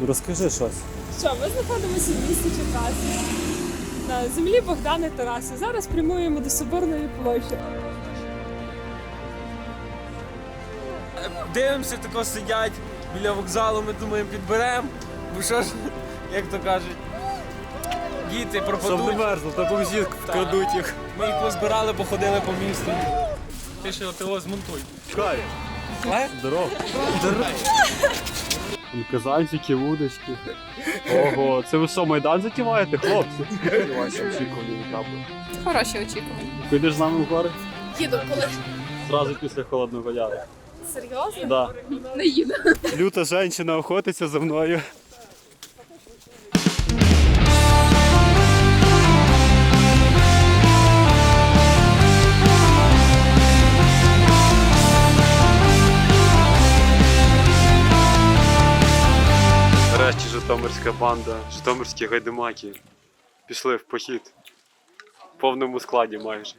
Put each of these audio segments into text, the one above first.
Ну, Розкажи щось. Що, ми знаходимося в місті Черкаси на землі Богдана Тараса. Зараз прямуємо до Соборної площі. Дивимося, тако сидять біля вокзалу, ми думаємо, підберемо. Бо що ж, як то кажуть, діти Щоб не пропадуть. мерзло, та повзі вкрадуть їх. Ми їх позбирали, походили по місту. Ти ще його змонтуй. Чекай. Здорово. Казанчики, вудочки. Ого, це ви що, майдан затіваєте, хлопці? Ваші очікування етапу. Хороші очікування. Підеш з нами в гори? Їду коли. Зразу після холодного яру. Серйозно? Да. Не їду. Люта жінка охотиться за мною. Житомирська банда, Житомирські гайдамаки пішли в похід. В повному складі майже.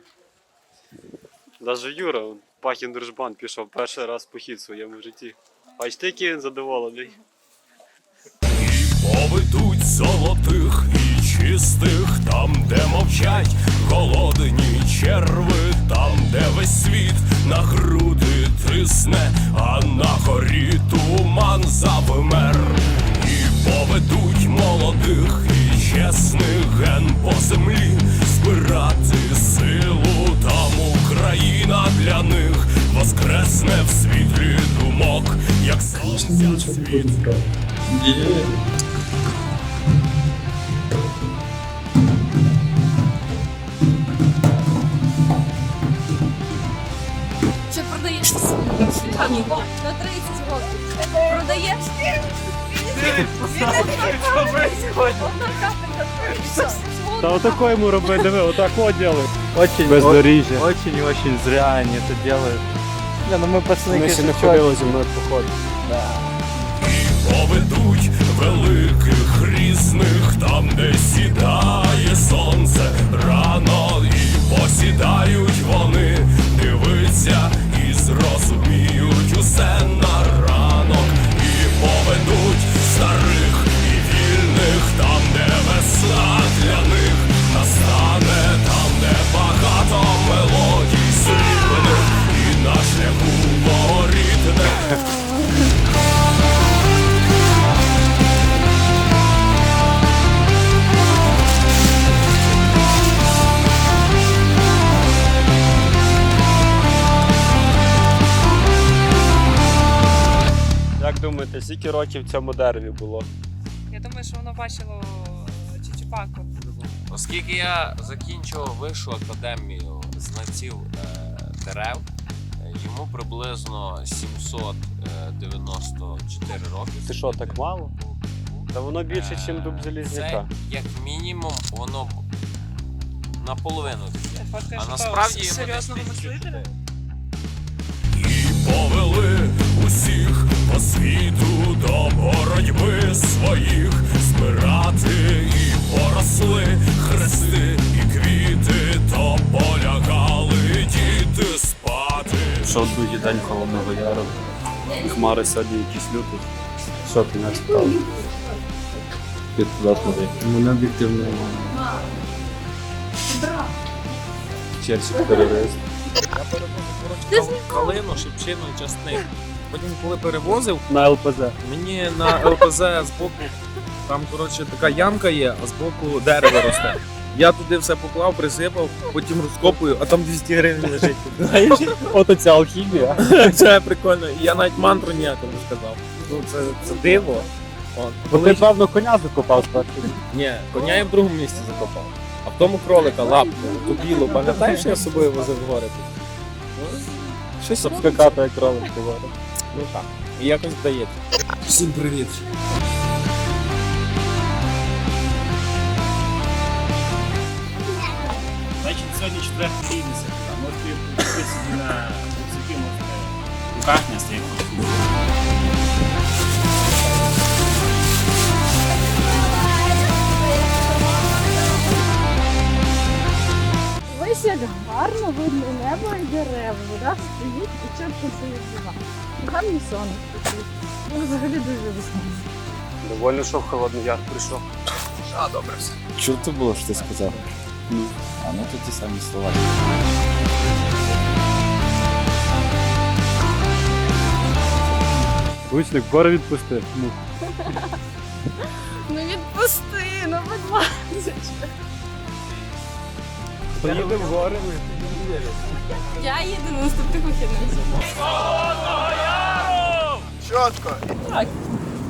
Даже Юра, Пахін Дружбан, пішов перший раз в похід в своєму житті. Бачите, який він задоволений. І Поведуть золотих і чистих, там, де мовчать голодні черви, там, де весь світ на груди тисне, і чесних ген по землі збирати силу, там Україна для них воскресне в світлі думок, як сонця світ. Чи продаєш? На 30 років. Продаєш? Одна капелька. Все. Та отако йому роби, диви, отак от діли. Очень, Бездоріжжя. очень и очень зря они это делают. Не, ну мы пацаны, Ми ще не конечно, ходили зі мною походу. І поведуть великих Як думаєте, скільки років цьому дереві було? Я думаю, що воно бачило Чичупаку. Оскільки я закінчував вищу академію знавців е, дерев, е, йому приблизно 794 роки. Це що, так мало? Та воно більше, ніж дуб Це залізняка. як мінімум воно б наполовину таке. А насправді йому серйозного десь мислителя. І повели по світу до боротьби своїх збирати і поросли хрести і квіти, то полягали діти спати. Що другий день холодного яру. Хмари сьогодні якісь люті. Що ти не цікаво? Під туди. Мене об'єктивно. Черчик терорист. Калину, шипчину і часник. Потім, коли перевозив, На ЛПЗ. мені на ЛПЗ з боку, там, коротше, така ямка є, а з боку дерево росте. Я туди все поклав, присипав, потім розкопую, а там 200 гривень лежить. Знаєш? От оця алхімія. Це прикольно. І Я навіть мантру ніяку не сказав. Ну, це, це диво. От. Бо Коли ти, певно, коня закопав спершу. Ні, коня я в другому місці закопав. А в тому кролика лапку, ту білу, пам'ятаєш, я з собою возив гори? Щось Щоб скакати, як кролик говорить. Ну так. І якось вдається. Всім привіт. Значить, сьогодні четвертий місяць. А можете підписати на рюкзаки, можете в руках нести. як Гарно видно небо і дерева. Вода стоїть і чітко стоїть зима. Гарний сон. Ну, взагалі дуже весело. Довольно, що в Холодний Яр прийшов. Чого це було, що ти сказав? А ну то ті самі слова. Лучник, бар відпусти. Ну. Ну відпусти, ну будь ласка. Поїдемо в гори. Я їду на наступних вихідних. Так.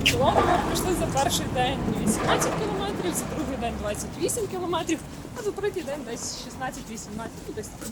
Кілометр пройшли за перший день 18 кілометрів, за другий день 28 кілометрів, а за третій день десь 16-18, ну десь так.